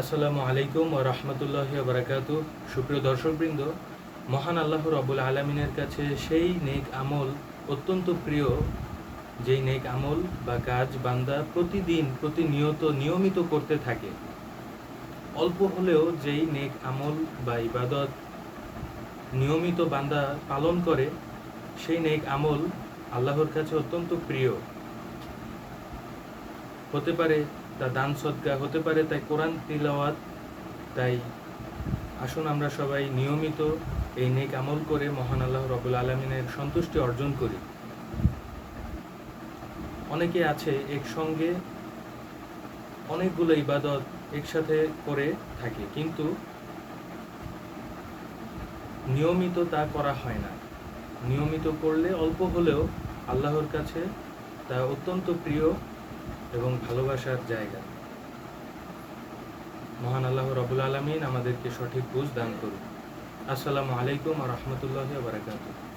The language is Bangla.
আসসালামু আলাইকুম ও রহমতুল্লাহ বারাকাতু সুপ্রিয় দর্শকবৃন্দ, মহান আল্লাহ রবুল আলমিনের কাছে সেই নেক আমল অত্যন্ত প্রিয়। যেই নেক আমল বা কাজ বান্দা প্রতিদিন প্রতিনিয়ত নিয়মিত করতে থাকে। অল্প হলেও যেই নেক আমল বা ইবাদত নিয়মিত বান্দা পালন করে, সেই নেক আমল আল্লাহর কাছে অত্যন্ত প্রিয়। হতে পারে তা দান সদ্গা হতে পারে, তাই কোরআন তিলাওয়াত, তাই আসুন আমরা সবাই নিয়মিত এই নেক আমল করে মহান আল্লাহ রবুল আলমিনের সন্তুষ্টি অর্জন করি। অনেকে আছে একসঙ্গে অনেকগুলো ইবাদত একসাথে করে থাকে, কিন্তু নিয়মিত তা করা হয় না। নিয়মিত করলে অল্প হলেও আল্লাহর কাছে তা অত্যন্ত প্রিয় এবং ভালোবাসার জায়গা। মহান আল্লাহ রবুল আলমিন আমাদেরকে সঠিক বুঝ দান করুন। আসসালামু আলাইকুম রহমতুল্লাহ বারাকাতুহ।